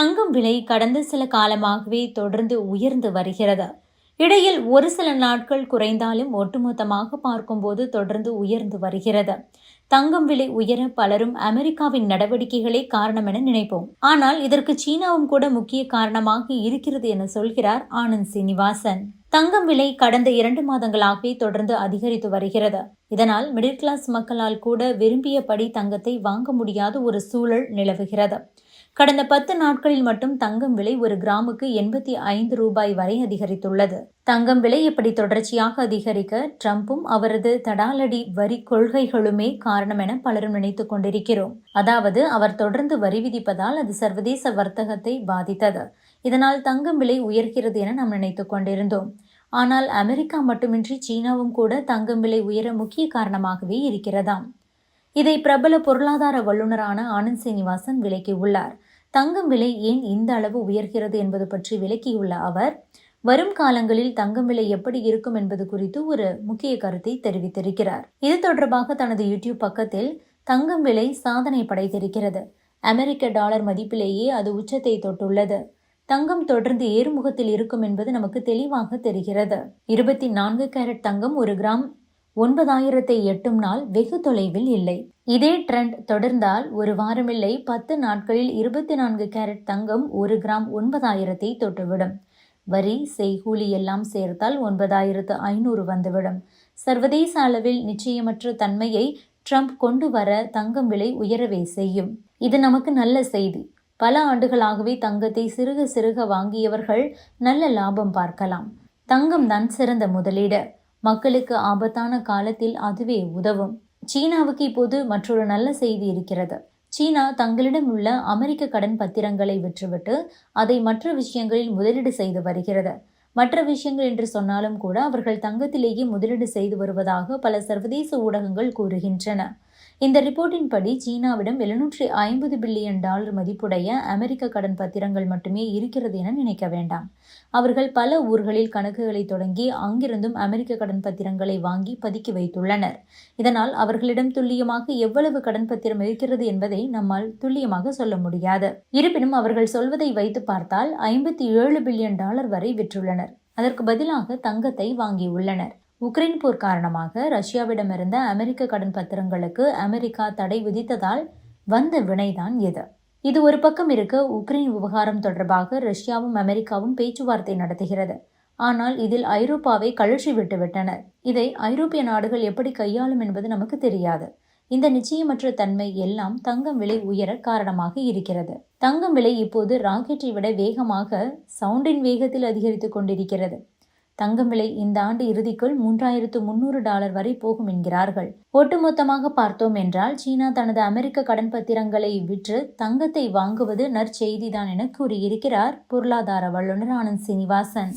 தங்கம் விலை கடந்த சில காலமாகவே தொடர்ந்து உயர்ந்து வருகிறது. இடையில் ஒரு சில நாட்கள் குறைந்தாலும் ஒட்டுமொத்தமாக பார்க்கும்போது தொடர்ந்து உயர்ந்து வருகிறது. தங்கம் விலை உயர பலரும் அமெரிக்காவின் நடவடிக்கைகளே காரணம் என நினைப்போம். ஆனால் இதற்கு சீனாவும் கூட முக்கிய காரணமாக இருக்கிறது என சொல்கிறார் ஆனந்த் சீனிவாசன். தங்கம் விலை கடந்த இரண்டு மாதங்களாகவே தொடர்ந்து அதிகரித்து வருகிறது. இதனால் மிடில் கிளாஸ் மக்களால் கூட விரும்பியபடி தங்கத்தை வாங்க முடியாத ஒரு சூழல் நிலவுகிறது. கடந்த பத்து நாட்களில் மட்டும் தங்கம் விலை ஒரு கிராமுக்கு எண்பத்தி ஐந்து ரூபாய் வரை அதிகரித்துள்ளது. தங்கம் விலை இப்படி தொடர்ச்சியாக அதிகரிக்க ட்ரம்ப்பும் அவரது தடாலடி வரி கொள்கைகளுமே காரணம் என பலரும் நினைத்துக் கொண்டிருக்கிறோம். அதாவது அவர் தொடர்ந்து வரி விதிப்பதால் அது சர்வதேச வர்த்தகத்தை பாதித்தது. இதனால் தங்கம் விலை உயர்கிறது என நாம் நினைத்துக் கொண்டிருந்தோம். ஆனால் அமெரிக்கா மட்டுமின்றி சீனாவும் கூட தங்கம் விலை உயர முக்கிய காரணமாகவே இருக்கிறதாம். இதை பிரபல பொருளாதார வல்லுநரான ஆனந்த் சீனிவாசன் விளக்கியுள்ளார். தங்கம் விலை ஏன் இந்த அளவு உயர்கிறது என்பது பற்றி விளக்கியுள்ள அவர் வரும் காலங்களில் தங்கம் விலை எப்படி இருக்கும் என்பது குறித்து ஒரு முக்கிய கருத்தை தெரிவித்திருக்கிறார். இது தொடர்பாக தனது யூடியூப் பக்கத்தில் தங்கம் விலை சாதனை படைத்திருக்கிறது. அமெரிக்க டாலர் மதிப்பிலேயே அது உச்சத்தை தொட்டுள்ளது. தங்கம் தொடர்ந்து ஏறுமுகத்தில் இருக்கும் என்பது நமக்கு தெளிவாக தெரிகிறது. இருபத்தி நான்கு கேரட் தங்கம் ஒரு கிராம் ஒன்பதாயிரத்தை எட்டும் நாள் வெகு தொலைவில் இல்லை. இதே ட்ரெண்ட் தொடர்ந்தால் ஒரு வாரமில்லை பத்து நாட்களில் இருபத்தி நான்கு கேரட் தங்கம் ஒரு கிராம் ஒன்பதாயிரத்தை தொட்டுவிடும். வரி செய்கூலி எல்லாம் சேர்த்தால் ஒன்பதாயிரத்து ஐநூறு வந்துவிடும். சர்வதேச அளவில் நிச்சயமற்ற தன்மையை ட்ரம்ப் கொண்டு வர தங்கம் விலை உயரவே செய்யும். இது நமக்கு நல்ல செய்தி. பல ஆண்டுகளாகவே தங்கத்தை சிறுக சிறுக வாங்கியவர்கள் நல்ல லாபம் பார்க்கலாம். தங்கம் தான் சிறந்த முதலீடு. மக்களுக்கு ஆபத்தான காலத்தில் அதுவே உதவும். சீனாவுக்கு இப்போது மற்றொரு நல்ல செய்தி இருக்கிறது. சீனா தங்களிடம் உள்ள அமெரிக்க கடன் பத்திரங்களை விற்றுவிட்டு அதை மற்ற விஷயங்களில் முதலீடு செய்து வருகிறது. மற்ற விஷயங்கள் என்று சொன்னாலும் கூட அவர்கள் தங்கத்திலேயே முதலீடு செய்து வருவதாக பல சர்வதேச ஊடகங்கள் கூறுகின்றன. இந்த ரிப்போர்ட்டின்படி சீனாவிடம் எழுநூற்றி ஐம்பது பில்லியன் டாலர் மதிப்புடைய அமெரிக்க கடன் பத்திரங்கள் மட்டுமே இருக்கிறது என நினைக்க வேண்டாம். அவர்கள் பல ஊர்களில் கணக்குகளை தொடங்கி அங்கிருந்தும் அமெரிக்க கடன் பத்திரங்களை வாங்கி பதுக்கி வைத்துள்ளனர். இதனால் அவர்களிடம் துல்லியமாக எவ்வளவு கடன் பத்திரம் இருக்கிறது என்பதை நம்மால் துல்லியமாக சொல்ல முடியாது. இருப்பினும் அவர்கள் சொல்வதை வைத்து பார்த்தால் ஐம்பத்தி ஏழு பில்லியன் டாலர் வரை விற்றுள்ளனர். அதற்கு பதிலாக தங்கத்தை வாங்கியுள்ளனர். உக்ரைன் போர் காரணமாக ரஷ்யாவிடமிருந்த அமெரிக்க கடன் பத்திரங்களுக்கு அமெரிக்கா தடை விதித்ததால் வந்த வினைதான் இது. இது ஒரு பக்கம் இருக்க உக்ரைன் விவகாரம் தொடர்பாக ரஷ்யாவும் அமெரிக்காவும் பேச்சுவார்த்தை நடத்துகிறது. ஆனால் இதில் ஐரோப்பாவை கழற்றி விட்டுவிட்டனர். இதை ஐரோப்பிய நாடுகள் எப்படி கையாளும் என்பது நமக்கு தெரியாது. இந்த நிச்சயமற்ற தன்மை எல்லாம் தங்கம் விலை உயர காரணமாக இருக்கிறது. தங்கம் விலை இப்போது ராக்கெட்டை விட வேகமாக சவுண்டின் வேகத்தில் அதிகரித்துக் கொண்டிருக்கிறது. தங்கம் விலை இந்த ஆண்டு இறுதிக்குள் மூன்றாயிரத்து முன்னூறு டாலர் வரை போகும் என்கிறார்கள். ஒட்டுமொத்தமாக பார்த்தோம் என்றால் சீனா தனது அமெரிக்க கடன் பத்திரங்களை விற்று தங்கத்தை வாங்குவது நற்செய்திதான் என கூறியிருக்கிறார் பொருளாதார வல்லுநர் ஆனந்த் சீனிவாசன்.